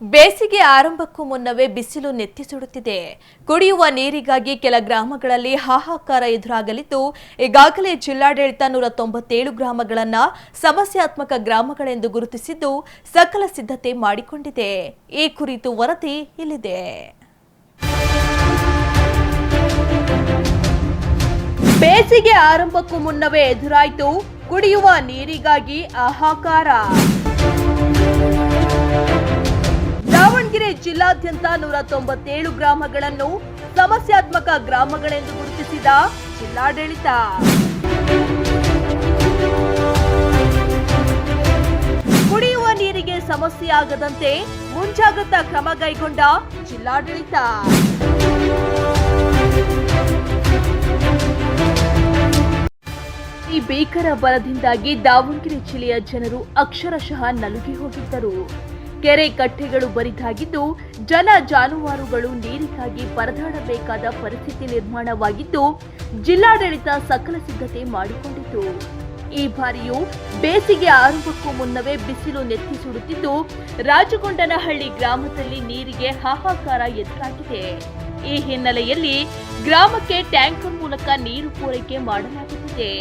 ಬೇಸಿಗೆ ಆರಂಭಕ್ಕೂ ಮುನ್ನವೇ ಬಿಸಿಲು ನೆತ್ತಿ ಸುಡುತ್ತಿದೆ. ಕುಡಿಯುವ ನೀರಿಗಾಗಿ ಕೆಲ ಗ್ರಾಮಗಳಲ್ಲಿ ಹಾಹಾಕಾರ ಎದುರಾಗಲಿದ್ದು, ಈಗಾಗಲೇ ಜಿಲ್ಲಾಡಳಿತ ನೂರ ತೊಂಬತ್ತೇಳು ಗ್ರಾಮಗಳನ್ನು ಸಮಸ್ಯಾತ್ಮಕ ಗ್ರಾಮಗಳೆಂದು ಗುರುತಿಸಿದ್ದು ಸಕಲ ಸಿದ್ಧತೆ ಮಾಡಿಕೊಂಡಿದೆ. ಈ ಕುರಿತು ವರದಿ ಇಲ್ಲಿದೆ. ಬೇಸಿಗೆ ಆರಂಭಕ್ಕೂ ಮುನ್ನವೇ ಎದುರಾಯಿತು ಕುಡಿಯುವ ನೀರಿಗಾಗಿ ಹಾಹಾಕಾರ. ದಾವಣಗೆರೆ ಜಿಲ್ಲಾದ್ಯಂತ ನೂರ ತೊಂಬತ್ತೇಳು ಗ್ರಾಮಗಳನ್ನು ಸಮಸ್ಯಾತ್ಮಕ ಗ್ರಾಮಗಳೆಂದು ಗುರುತಿಸಿದ ಜಿಲ್ಲಾಡಳಿತ. ಕುಡಿಯುವ ನೀರಿಗೆ ಸಮಸ್ಯೆಯಾಗದಂತೆ ಮುಂಜಾಗ್ರತಾ ಕ್ರಮ ಕೈಗೊಂಡ ಜಿಲ್ಲಾಡಳಿತ. ಈ ಭೀಕರ ಬರದಿಂದಾಗಿ ದಾವಣಗೆರೆ ಜಿಲ್ಲೆಯ ಜನರು ಅಕ್ಷರಶಃ ನಲುಗಿ ಹೋಗಿದ್ದರು. ಕೆರೆ ಕಟ್ಟೆಗಳು ಬರಿದಾಗಿದ್ದು, ಜನ ಜಾನುವಾರುಗಳು ನೀರಿಗಾಗಿ ಪರದಾಡಬೇಕಾದ ಪರಿಸ್ಥಿತಿ ನಿರ್ಮಾಣವಾಗಿದ್ದು, ಜಿಲ್ಲಾಡಳಿತ ಸಕಲ ಸಿದ್ಧತೆ ಮಾಡಿಕೊಂಡಿತು ಈ ಬಾರಿಯೂ ಬೇಸಿಗೆ ಆರಂಭಕ್ಕೂ ಮುನ್ನವೇ ಬಿಸಿಲು ನೆತ್ತಿ ಸುಡುತ್ತಿದ್ದು, ರಾಜಗೊಂಡನಹಳ್ಳಿ ಗ್ರಾಮದಲ್ಲಿ ನೀರಿಗೆ ಹಾಹಾಕಾರ ಎದುರಾಗಿದೆ. ಈ ಹಿನ್ನೆಲೆಯಲ್ಲಿ ಗ್ರಾಮಕ್ಕೆ ಟ್ಯಾಂಕರ್ ಮೂಲಕ ನೀರು ಪೂರೈಕೆ ಮಾಡಲಾಗುತ್ತಿದೆ.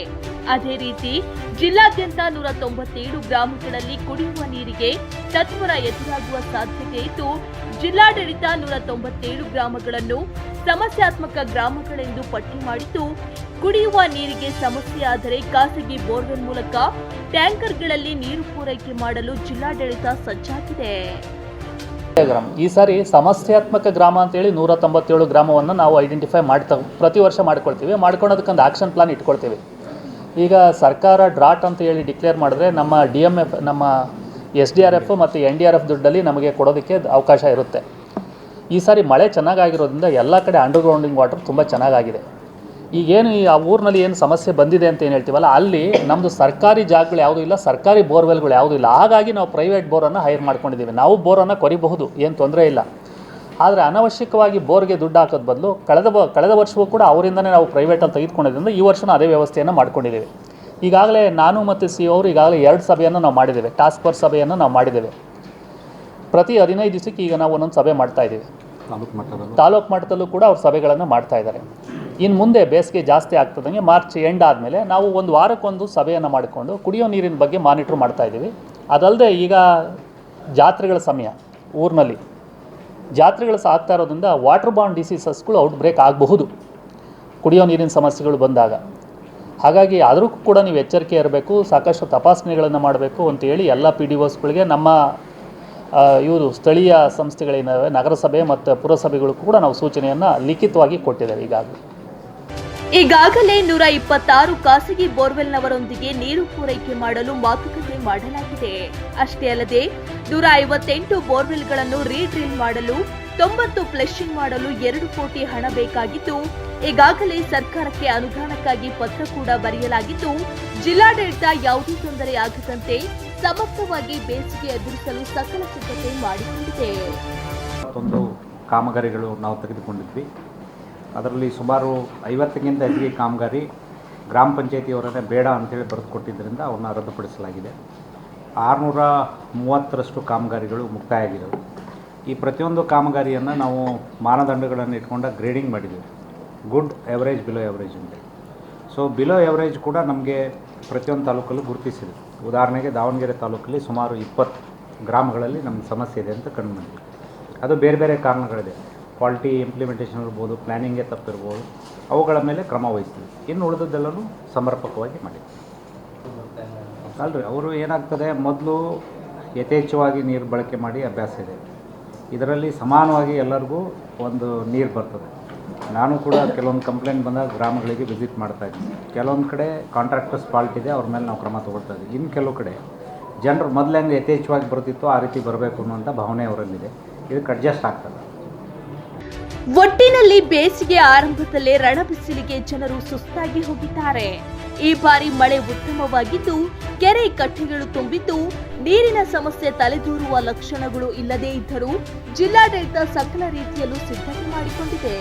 ಅದೇ ರೀತಿ ಜಿಲ್ಲಾದ್ಯಂತ ನೂರ ತೊಂಬತ್ತೇಳು ಗ್ರಾಮಗಳಲ್ಲಿ ಕುಡಿಯುವ ನೀರಿಗೆ ತತ್ವರ ಎದುರಾಗುವ ಸಾಧ್ಯತೆ ಇದ್ದು, ಜಿಲ್ಲಾಡಳಿತ ನೂರ ತೊಂಬತ್ತೇಳು ಗ್ರಾಮಗಳನ್ನು ಸಮಸ್ಯಾತ್ಮಕ ಗ್ರಾಮಗಳೆಂದು ಪಟ್ಟಿ ಮಾಡಿದ್ದು, ಕುಡಿಯುವ ನೀರಿಗೆ ಸಮಸ್ಯೆ ಆದರೆ ಖಾಸಗಿ ಬೋರ್ವೆಲ್ ಮೂಲಕ ಟ್ಯಾಂಕರ್ಗಳಲ್ಲಿ ನೀರು ಪೂರೈಕೆ ಮಾಡಲು ಜಿಲ್ಲಾಡಳಿತ ಸಜ್ಜಾಗಿದೆ. ಈ ಸಾರಿ ಸಮಸ್ಯಾತ್ಮಕ ಗ್ರಾಮ ಅಂತೇಳಿ ನೂರ ತೊಂಬತ್ತೇಳು ಗ್ರಾಮವನ್ನು ನಾವು ಐಡೆಂಟಿಫೈ ಮಾಡ್ತಾ, ಪ್ರತಿ ವರ್ಷ ಮಾಡ್ಕೊಳ್ತೀವಿ. ಮಾಡ್ಕೊಳೋದಕ್ಕೊಂದು ಆಕ್ಷನ್ ಪ್ಲಾನ್ ಇಟ್ಕೊಳ್ತೀವಿ. ಈಗ ಸರ್ಕಾರ ಡ್ರಾಟ್ ಅಂತ ಹೇಳಿ ಡಿಕ್ಲೇರ್ ಮಾಡಿದ್ರೆ ನಮ್ಮ ಡಿ ಎಂ ಎಫ್, ನಮ್ಮ ಎಸ್ ಡಿ ಆರ್ ಎಫ್ ಮತ್ತು ಎನ್ ಡಿ ಆರ್ ಎಫ್ ದುಡ್ಡಲ್ಲಿ ನಮಗೆ ಕೊಡೋದಕ್ಕೆ ಅವಕಾಶ ಇರುತ್ತೆ. ಈ ಸಾರಿ ಮಳೆ ಚೆನ್ನಾಗಾಗಿರೋದ್ರಿಂದ ಎಲ್ಲ ಕಡೆ ಅಂಡರ್ಗ್ರೌಂಡಿಂಗ್ ವಾಟರ್ ತುಂಬ ಚೆನ್ನಾಗಾಗಿದೆ. ಈಗೇನು ಈ ಆ ಊರಿನಲ್ಲಿ ಏನು ಸಮಸ್ಯೆ ಬಂದಿದೆ ಅಂತ ಏನು ಹೇಳ್ತೀವಲ್ಲ, ಅಲ್ಲಿ ನಮ್ಮದು ಸರ್ಕಾರಿ ಜಾಗಗಳು ಯಾವುದೂ ಇಲ್ಲ, ಸರ್ಕಾರಿ ಬೋರ್ವೆಲ್ಗಳು ಯಾವುದೂ ಇಲ್ಲ. ಹಾಗಾಗಿ ನಾವು ಪ್ರೈವೇಟ್ ಬೋರನ್ನು ಹೈರ್ ಮಾಡ್ಕೊಂಡಿದ್ದೀವಿ. ನಾವು ಬೋರನ್ನು ಕೊರಿಬಹುದು, ಏನು ತೊಂದರೆ ಇಲ್ಲ. ಆದರೆ ಅನವಶ್ಯಕವಾಗಿ ಬೋರ್ಗೆ ದುಡ್ಡು ಹಾಕೋದ್ ಬದಲು ಕಳೆದ ಬ ಕಳೆದ ವರ್ಷವೂ ಕೂಡ ಅವರಿಂದನೇ ನಾವು ಪ್ರೈವೇಟಲ್ಲಿ ತೆಗೆದುಕೊಂಡಿದ್ದರಿಂದ ಈ ವರ್ಷನೂ ಅದೇ ವ್ಯವಸ್ಥೆಯನ್ನು ಮಾಡ್ಕೊಂಡಿದ್ದೀವಿ. ಈಗಾಗಲೇ ನಾನು ಮತ್ತು ಸಿ ಅವರು ಈಗಾಗಲೇ ಎರಡು ಸಭೆಯನ್ನು ನಾವು ಮಾಡಿದ್ದೇವೆ. ಟಾಸ್ಕ್ ಫೋರ್ಸ್ ಸಭೆಯನ್ನು ನಾವು ಮಾಡಿದ್ದೇವೆ. ಪ್ರತಿ ಹದಿನೈದು ದಿವಸಕ್ಕೆ ಈಗ ನಾವು ಒಂದೊಂದು ಸಭೆ ಮಾಡ್ತಾ ಇದ್ದೀವಿ. ತಾಲೂಕು ಮಟ್ಟದಲ್ಲಿ? ತಾಲೂಕು ಮಟ್ಟದಲ್ಲೂ ಕೂಡ ಅವ್ರು ಸಭೆಗಳನ್ನು ಮಾಡ್ತಾ ಇದ್ದಾರೆ. ಇನ್ನು ಮುಂದೆ ಬೇಸಿಗೆ ಜಾಸ್ತಿ ಆಗ್ತದಂಗೆ ಮಾರ್ಚ್ ಎಂಡ್ ಆದಮೇಲೆ ನಾವು ಒಂದು ವಾರಕ್ಕೊಂದು ಸಭೆಯನ್ನು ಮಾಡಿಕೊಂಡು ಕುಡಿಯೋ ನೀರಿನ ಬಗ್ಗೆ ಮಾನಿಟ್ರ್ ಮಾಡ್ತಾ ಇದ್ದೀವಿ. ಅದಲ್ಲದೆ ಈಗ ಜಾತ್ರೆಗಳ ಸಮಯ ಊರಿನಲ್ಲಿ. ಜಾತ್ರೆಗಳು ಆಗ್ತಾ ಇರೋದ್ರಿಂದ ವಾಟರ್ ಬಾಂಡ್ ಡಿಸೀಸಸ್ಗಳು ಔಟ್ ಬ್ರೇಕ್ ಆಗಬಹುದು. ಕುಡಿಯೋ ನೀರಿನ ಸಮಸ್ಯೆಗಳು ಬಂದಾಗ. ಹಾಗಾಗಿ ಆದರೂ ಕೂಡ ನೀವು ಎಚ್ಚರಿಕೆ ಇರಬೇಕು, ಸಾಕಷ್ಟು ತಪಾಸಣೆಗಳನ್ನು ಮಾಡಬೇಕು ಅಂತೇಳಿ ಎಲ್ಲ ಪಿ ಡಿ ಒಸ್ಗಳಿಗೆ ನಮ್ಮ ಇವರು ಸ್ಥಳೀಯ ಸಂಸ್ಥೆಗಳೇನಾವೆ ನಗರಸಭೆ ಮತ್ತು ಪುರಸಭೆಗಳು ಕೂಡ ನಾವು ಸೂಚನೆಯನ್ನು ಲಿಖಿತವಾಗಿ ಕೊಟ್ಟಿದ್ದೇವೆ ಈಗಾಗಲೇ. ಈಗಾಗಲೇ ನೂರ ಇಪ್ಪತ್ತಾರು ಖಾಸಗಿ ಬೋರ್ವೆಲ್ನವರೊಂದಿಗೆ ನೀರು ಪೂರೈಕೆ ಮಾಡಲು ಮಾತುಕತೆ ಮಾಡಲಾಗಿದೆ. ಅಷ್ಟೇ ಅಲ್ಲದೆ, ನೂರ ಐವತ್ತೆಂಟು ಬೋರ್ವೆಲ್ಗಳನ್ನು ರೀಡ್ರಿಲ್ ಮಾಡಲು, ತೊಂಬತ್ತು ಫ್ಲೆಶಿಂಗ್ ಮಾಡಲು ಎರಡು ಕೋಟಿ ಹಣ ಬೇಕಾಗಿದ್ದು, ಈಗಾಗಲೇ ಸರ್ಕಾರಕ್ಕೆ ಅನುದಾನಕ್ಕಾಗಿ ಪತ್ರ ಕೂಡ ಬರೆಯಲಾಗಿದ್ದು, ಜಿಲ್ಲಾಡಳಿತ ಯಾವುದೇ ತೊಂದರೆ ಆಗದಂತೆ ಸಮರ್ಥವಾಗಿ ಬೇಸಿಗೆ ಎದುರಿಸಲು ಸಕಲ ಸಿದ್ಧತೆ ಮಾಡಿಕೊಂಡಿದೆ. ಕಾಮಗಾರಿಗಳು ನಾವು ತೆಗೆದುಕೊಂಡಿದ್ವಿ. ಅದರಲ್ಲಿ ಸುಮಾರು ಐವತ್ತಕ್ಕಿಂತ ಹೆಚ್ಚಿಗೆ ಕಾಮಗಾರಿ ಗ್ರಾಮ ಪಂಚಾಯತಿಯವರನ್ನೇ ಬೇಡ ಅಂತೇಳಿ ಬರೆದು ಕೊಟ್ಟಿದ್ದರಿಂದ ಅವನ್ನ ರದ್ದುಪಡಿಸಲಾಗಿದೆ. ಆರುನೂರ ಮೂವತ್ತರಷ್ಟು ಕಾಮಗಾರಿಗಳು ಮುಕ್ತಾಯ ಆಗಿದ್ದವು ಈ ಪ್ರತಿಯೊಂದು ಕಾಮಗಾರಿಯನ್ನು ನಾವು ಮಾನದಂಡಗಳನ್ನು ಇಟ್ಕೊಂಡ ಗ್ರೇಡಿಂಗ್ ಮಾಡಿದ್ದೀವಿ ಗುಡ್ ಎವರೇಜ್, ಬಿಲೋ ಎವರೇಜ್ ಅಂತೇಳಿ ಸೊ ಬಿಲೋ ಎವರೇಜ್ ಕೂಡ ನಮಗೆ ಪ್ರತಿಯೊಂದು ತಾಲೂಕಲ್ಲೂ ಗುರುತಿಸಿದೆ. ಉದಾಹರಣೆಗೆ ದಾವಣಗೆರೆ ತಾಲೂಕಲ್ಲಿ ಸುಮಾರು ಇಪ್ಪತ್ತು ಗ್ರಾಮಗಳಲ್ಲಿ ನಮ್ಮ ಸಮಸ್ಯೆ ಇದೆ ಅಂತ ಕಂಡು ಅದು ಬೇರೆ ಬೇರೆ ಕಾರಣಗಳಿದೆ. ಕ್ವಾಲಿಟಿ ಇಂಪ್ಲಿಮೆಂಟೇಷನ್ ಇರ್ಬೋದು ಪ್ಲ್ಯಾನಿಂಗೇ ತಪ್ಪಿರ್ಬೋದು, ಅವುಗಳ ಮೇಲೆ ಕ್ರಮ ವಹಿಸ್ತೀವಿ. ಇನ್ನು ಉಳಿದದ್ದೆಲ್ಲನೂ ಸಮರ್ಪಕವಾಗಿ ಮಾಡಿದ್ವಿ ಅಲ್ರಿ, ಅವರು ಏನಾಗ್ತದೆ, ಮೊದಲು ಯಥೇಚ್ಛವಾಗಿ ನೀರು ಬಳಕೆ ಮಾಡಿ ಅಭ್ಯಾಸ ಇದೆ. ಇದರಲ್ಲಿ ಸಮಾನವಾಗಿ ಎಲ್ಲರಿಗೂ ಒಂದು ನೀರು ಬರ್ತದೆ. ನಾನು ಕೂಡ ಕೆಲವೊಂದು ಕಂಪ್ಲೇಂಟ್ ಬಂದಾಗ ಗ್ರಾಮಗಳಿಗೆ ವಿಸಿಟ್ ಮಾಡ್ತಾ ಇದ್ದೀನಿ. ಕೆಲವೊಂದು ಕಡೆ ಕಾಂಟ್ರಾಕ್ಟರ್ಸ್ ಫಾಲ್ಟ್ ಇದೆ, ಅವ್ರ ಮೇಲೆ ನಾವು ಕ್ರಮ ತೊಗೊಳ್ತಾ ಇದ್ದೀವಿ. ಇನ್ನು ಕೆಲವು ಕಡೆ, ಜನರು ಮೊದಲೇ ಹೆಂಗೆ ಯಥೇಚ್ಛವಾಗಿ ಬರ್ತಿತ್ತು ಆ ರೀತಿ ಬರಬೇಕು ಅನ್ನುವಂಥ ಭಾವನೆ ಅವರಲ್ಲಿದೆ. ಇದಕ್ಕೆ ಅಡ್ಜಸ್ಟ್ ಆಗ್ತದೆ. ಒಟ್ಟಿನಲ್ಲಿ ಬೇಸಿಗೆ ಆರಂಭದಲ್ಲೇ ರಣಬಿಸಿಲಿಗೆ ಜನರು ಸುಸ್ತಾಗಿ ಹೋಗಿದ್ದಾರೆ. ಈ ಬಾರಿ ಮಳೆ ಉತ್ತಮವಾಗಿದ್ದು, ಕೆರೆ ಕಟ್ಟೆಗಳು ತುಂಬಿದ್ದು, ನೀರಿನ ಸಮಸ್ಯೆ ತಲೆದೂರುವ ಲಕ್ಷಣಗಳು ಇಲ್ಲದೇ ಇದ್ದರೂ ಜಿಲ್ಲಾಡಳಿತ ಸಕಲ ರೀತಿಯಲ್ಲೂ ಸಿದ್ಧತೆ ಮಾಡಿಕೊಂಡಿದೆ.